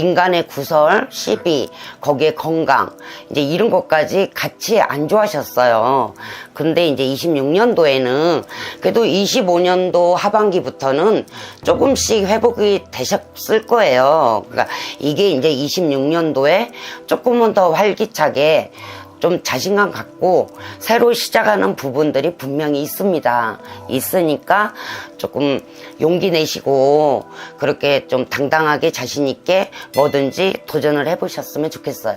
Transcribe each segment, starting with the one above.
인간의 구설, 시비, 거기에 건강, 이제 이런 것까지 같이 안 좋아하셨어요. 근데 이제 26년도에는 그래도 25년도 하반기부터는 조금씩 회복이 되셨을 거예요. 그러니까 이게 이제 26년도에 조금은 더 활기차게 좀 자신감 갖고 새로 시작하는 부분들이 분명히 있습니다. 있으니까 조금 용기 내시고 그렇게 좀 당당하게 자신 있게 뭐든지 도전을 해보셨으면 좋겠어요.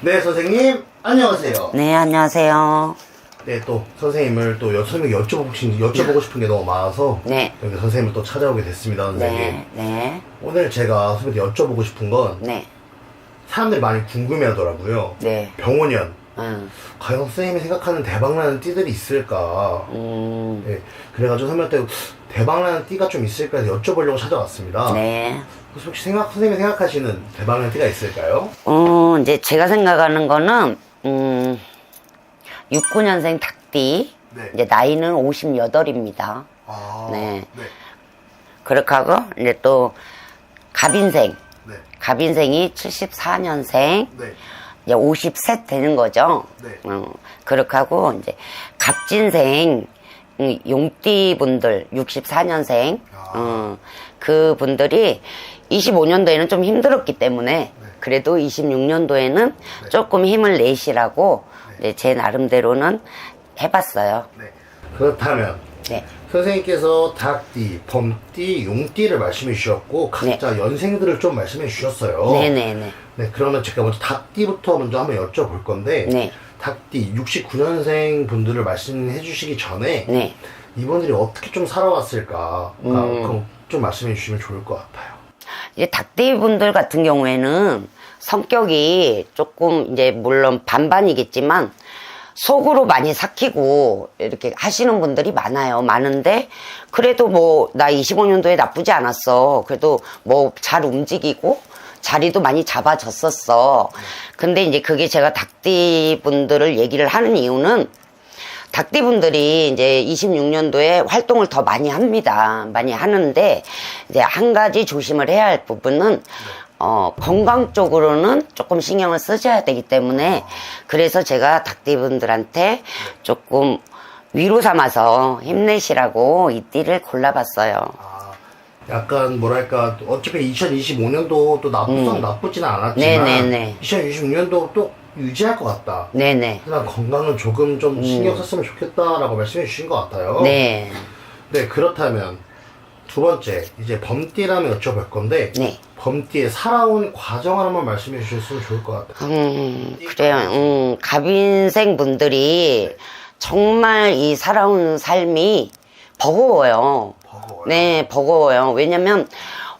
네, 선생님, 안녕하세요. 네, 안녕하세요. 네, 또 선생님을 또 여, 선생님에게 여쭤보고, 싶- 여쭤보고 싶은 게 너무 많아서 네. 여기 선생님을 또 찾아오게 됐습니다, 선생님. 네, 네, 오늘 제가 선생님께 여쭤보고 싶은 건 네, 사람들이 많이 궁금해 하더라고요. 네. 병원연. 음, 과연 선생님이 생각하는 대박나는 띠들이 있을까? 음, 네, 그래가지고 선생님한테 대박나는 띠가 좀 있을까 해서 여쭤보려고 찾아왔습니다. 네. 혹시 생각, 선생님이 생각하시는 띠가 있을까요? 어, 이제 제가 생각하는 거는, 음, 69년생 닭띠. 네. 이제 나이는 58입니다. 아, 네. 네. 그렇게 하고, 이제 또, 갑인생. 네. 갑인생이 74년생. 네. 이제 50세 되는 거죠. 네. 어, 그렇게 하고, 이제, 갑진생, 음, 용띠 분들, 64년생, 아. 어, 그 분들이 25년도에는 좀 힘들었기 때문에, 그래도 26년도에는 조금 힘을 내시라고, 이제 제 나름대로는 해봤어요. 네. 그렇다면 네. 선생님께서 닭띠, 범띠, 용띠를 말씀해 주셨고 각자 연생들을 좀 말씀해 주셨어요. 네네네. 네, 그러면 제가 먼저 닭띠부터 먼저 한번 여쭤볼 건데 네. 닭띠 69년생 분들을 말씀해 주시기 전에 네. 이분들이 어떻게 좀 살아왔을까 음. 좀 말씀해 주시면 좋을 것 같아요. 이제 닭띠 분들 같은 경우에는 성격이 조금 이제 물론 반반이겠지만 속으로 많이 삭히고 이렇게 하시는 분들이 많아요. 많은데 그래도 뭐 나 25년도에 나쁘지 않았어. 그래도 뭐 잘 움직이고 자리도 많이 잡아졌었어. 근데 이제 그게 제가 닭띠 분들을 얘기를 하는 이유는 닭띠 분들이 이제 26년도에 활동을 더 많이 합니다. 많이 하는데 이제 한 가지 조심을 해야 할 부분은 어, 건강 쪽으로는 조금 신경을 쓰셔야 되기 때문에 그래서 제가 닭띠 분들한테 조금 위로 삼아서 힘내시라고 이 띠를 골라봤어요. 아, 약간 뭐랄까 어차피 2025년도 또 나쁘선 나쁘지는 않았지만 음. 네네네. 2026년도 또 유지할 것 같다. 네네. 그냥 건강은 조금 좀 신경 썼으면 좋겠다라고 말씀해 주신 것 같아요. 음. 네. 네, 그렇다면 두 번째 이제 범띠라면 여쭤볼 건데 네. 범띠의 살아온 과정을 한번 말씀해 주셨으면 좋을 것 같아요. 음, 그래요. 음, 갑인생 분들이 정말 이 살아온 삶이 버거워요. 버거워요. 네, 버거워요. 왜냐면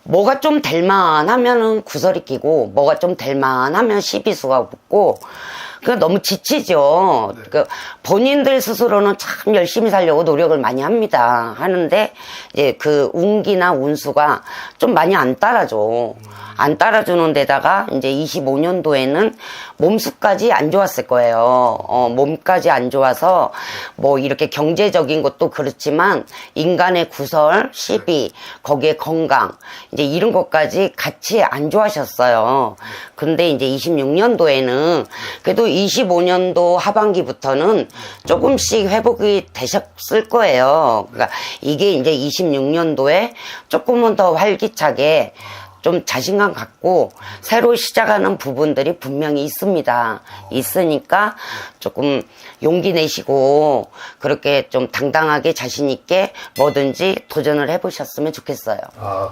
뭐가 좀 될만 하면은 구설이 끼고 뭐가 좀 될만 하면 시비수가 붙고 그 너무 지치죠. 그 본인들 스스로는 참 열심히 살려고 노력을 많이 합니다. 하는데 이제 그 운기나 운수가 좀 많이 안 따라줘. 안 따라주는 데다가 이제 25년도에는 몸수까지 안 좋았을 거예요. 어, 몸까지 안 좋아서 뭐 이렇게 경제적인 것도 그렇지만 인간의 구설, 시비, 거기에 건강, 이제 이런 것까지 같이 안 좋아하셨어요. 근데 이제 26년도에는 그래도 25년도 하반기부터는 조금씩 회복이 되셨을 거예요. 그러니까 이게 이제 26년도에 조금은 더 활기차게 좀 자신감 갖고 새로 시작하는 부분들이 분명히 있습니다. 있으니까 조금 용기 내시고 그렇게 좀 당당하게 자신 있게 뭐든지 도전을 해보셨으면 좋겠어요. 아,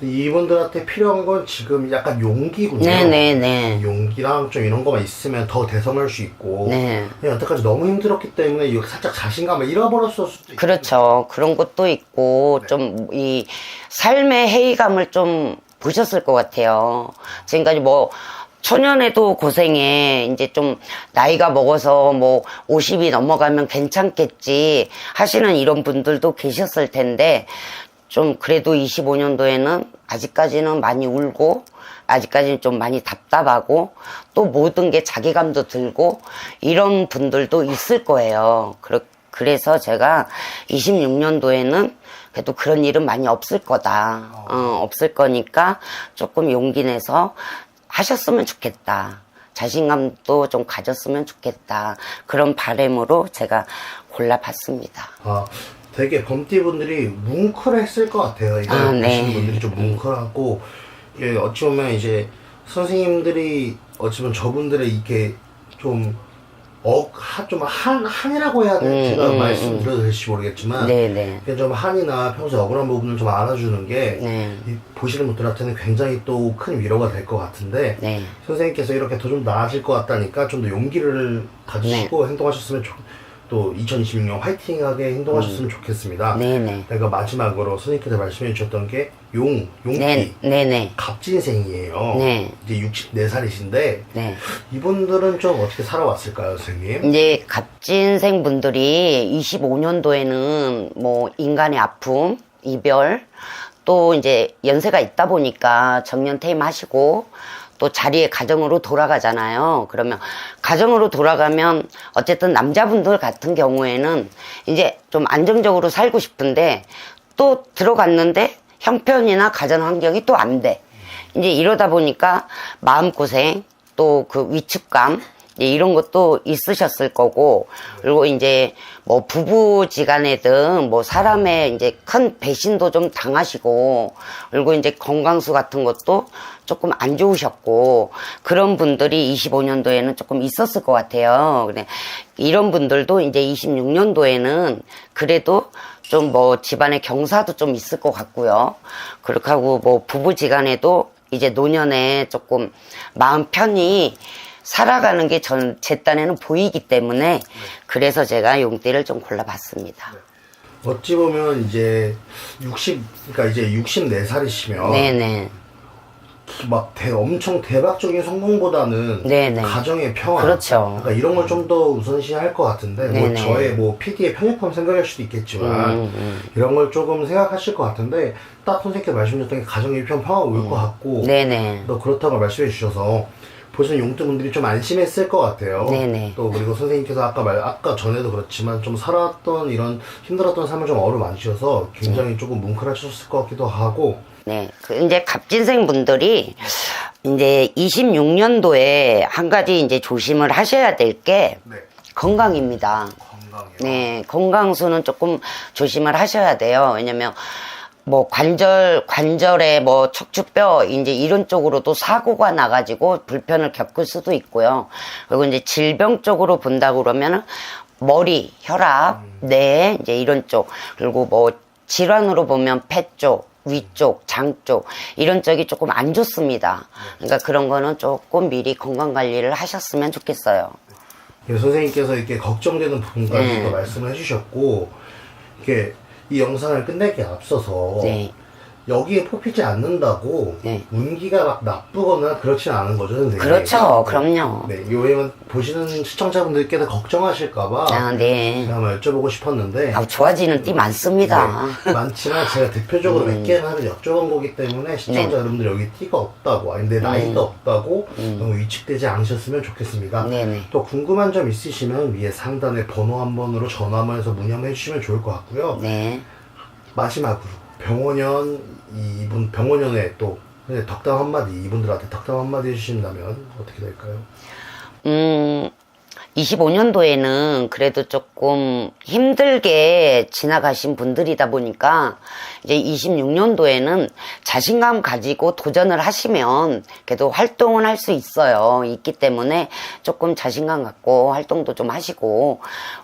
이분들한테 필요한 건 지금 약간 용기군요. 네네네. 용기랑 좀 이런 거만 있으면 더 대성할 수 있고. 네. 그냥 여태까지 너무 힘들었기 때문에 이거 살짝 자신감을 잃어버렸을 수도 있고. 그렇죠. 그런 것도 있고 좀 이 삶의 회의감을 좀 보셨을 것 같아요. 지금까지 뭐 초년에도 고생해 이제 좀 나이가 먹어서 뭐 50이 넘어가면 괜찮겠지 하시는 이런 분들도 계셨을 텐데 좀 그래도 25년도에는 아직까지는 많이 울고 아직까지는 좀 많이 답답하고 또 모든 게 자괴감도 들고 이런 분들도 있을 거예요. 그래서 제가 26년도에는 그래도 그런 일은 많이 없을 거다. 어, 없을 거니까 조금 용기 내서 하셨으면 좋겠다. 자신감도 좀 가졌으면 좋겠다. 그런 바램으로 제가 골라봤습니다. 아, 되게 범띠분들이 뭉클했을 것 같아요. 이거 아, 보시는 네. 분들이 좀 뭉클하고, 이게 어찌 보면 이제 선생님들이 어찌 보면 저분들의 이게 좀, 어, 하, 좀 한, 한이라고 해야 될지 제가 음, 말씀드려도 될지 모르겠지만, 네네. 그냥 좀 한이나 평소에 억울한 부분을 좀 알아주는 게, 네. 이 보시는 분들한테는 굉장히 또 큰 위로가 될 것 같은데, 네. 선생님께서 이렇게 더 좀 나아질 것 같다니까 좀 더 용기를 가지시고 네. 행동하셨으면 좋, 또 2026년 화이팅하게 행동하셨으면 좋겠습니다. 음. 네네. 내가 마지막으로 선생님께서 말씀해 주셨던 게 용, 용띠, 네, 네네. 갑진생이에요. 네. 이제 64살이신데 네. 이분들은 좀 어떻게 살아왔을까요, 선생님? 이제 갑진생 분들이 25년도에는 뭐 인간의 아픔, 이별, 또 이제 연세가 있다 보니까 정년 퇴임하시고 또 자리에 가정으로 돌아가잖아요. 그러면 가정으로 돌아가면 어쨌든 남자분들 같은 경우에는 이제 좀 안정적으로 살고 싶은데 또 들어갔는데 형편이나 가정 환경이 또 안 돼. 이제 이러다 보니까 마음고생, 또 그 위축감, 이제 이런 것도 있으셨을 거고, 그리고 이제 뭐 부부지간에든 뭐 사람의 이제 큰 배신도 좀 당하시고, 그리고 이제 건강수 같은 것도 조금 안 좋으셨고, 그런 분들이 25년도에는 조금 있었을 것 같아요. 근데 이런 분들도 이제 26년도에는 그래도 좀 뭐 집안의 경사도 좀 있을 것 같고요. 그렇게 하고 뭐 부부지간에도 이제 노년에 조금 마음 편히 살아가는 게 전 제 딴에는 보이기 때문에 그래서 제가 용띠를 좀 골라봤습니다. 어찌 보면 이제 60, 그러니까 이제 64살이시면 네네. 막 대, 엄청 대박적인 성공보다는 네네. 가정의 평화 그렇죠. 그러니까 이런 걸 좀 더 우선시할 것 같은데 뭐 네네. 저의 뭐 PD의 편협한 생각일 수도 있겠지만 음, 이런 걸 조금 생각하실 것 같은데 딱 선생님께 말씀드렸던 게 가정의 편 평화 올 것 같고 음. 네네. 또 그렇다고 말씀해 주셔서 보시는 용두분들이 좀 안심했을 것 같아요. 네네. 또 그리고 선생님께서 아까 말 아까 전에도 그렇지만 좀 살았던 이런 힘들었던 삶을 좀 어루만지셔서 굉장히 네. 조금 뭉클하셨을 것 같기도 하고 네. 그 이제 갑진생 분들이 이제 26년도에 한 가지 이제 조심을 하셔야 될 게 네 건강입니다. 건강이요. 네, 건강수는 조금 조심을 하셔야 돼요. 왜냐면 뭐 관절 관절에 뭐 척추뼈 이제 이런 쪽으로도 사고가 나가지고 불편을 겪을 수도 있고요. 그리고 이제 질병 쪽으로 본다 그러면은 머리, 혈압, 뇌 이제 이런 쪽 그리고 뭐 질환으로 보면 폐 쪽. 위쪽, 장 쪽, 이런 쪽이 조금 안 좋습니다. 그러니까 그런 거는 조금 미리 건강 관리를 하셨으면 좋겠어요. 예, 선생님께서 이렇게 걱정되는 부분까지도 네. 말씀을 해주셨고 이게 이 영상을 끝내기 앞서서 네. 여기에 뽑히지 않는다고 네. 운기가 막 나쁘거나 그렇진 않은 거죠, 선생님. 그렇죠. 그럼요. 네, 요에만 보시는 시청자분들께서 걱정하실까봐 아, 네. 제가 한번 여쭤보고 싶었는데 아, 좋아지는 띠 많습니다. 네, 많지만 제가 대표적으로 몇 개만 하면 여쭤본 거기 때문에 시청자 음. 네. 여러분들 여기 띠가 없다고 아니 내 나이가 없다고 너무 위축되지 않으셨으면 좋겠습니다. 음. 네네. 또 궁금한 점 있으시면 위에 상단에 번호 한 번으로 전화 한번 해서 문의 한번 해주시면 좋을 것 같고요. 네. 마지막으로 병원연 이분 병원연에 또 덕담 한마디 이분들한테 덕담 한마디 해주신다면 어떻게 될까요? 음, 25년도에는 그래도 조금 힘들게 지나가신 분들이다 보니까 이제 26년도에는 자신감 가지고 도전을 하시면 그래도 활동을 할수 있어요. 있기 때문에 조금 자신감 갖고 활동도 좀 하시고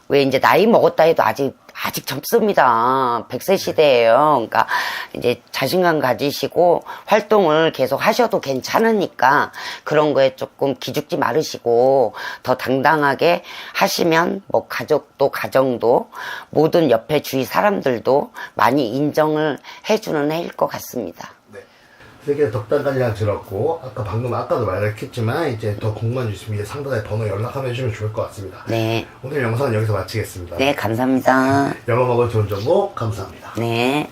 왜 이제 나이 먹었다 해도 아직 아직 젊습니다. 100세 시대예요. 그러니까 이제 자신감 가지시고 활동을 계속 하셔도 괜찮으니까 그런 거에 조금 기죽지 말으시고 더 당당하게 하시면 뭐 가족도 가정도 모든 옆에 주위 사람들도 많이 인정을 해주는 해일 것 같습니다. 네. 세계 덕담까지 들었고 아까 방금 아까도 말했겠지만 이제 더 궁금한 점 있으면 위에 상단에 번호 연락하면 해주면 좋을 것 같습니다. 네. 오늘 영상은 여기서 마치겠습니다. 네, 감사합니다. 영어 먹을 좋은 정보 감사합니다. 네.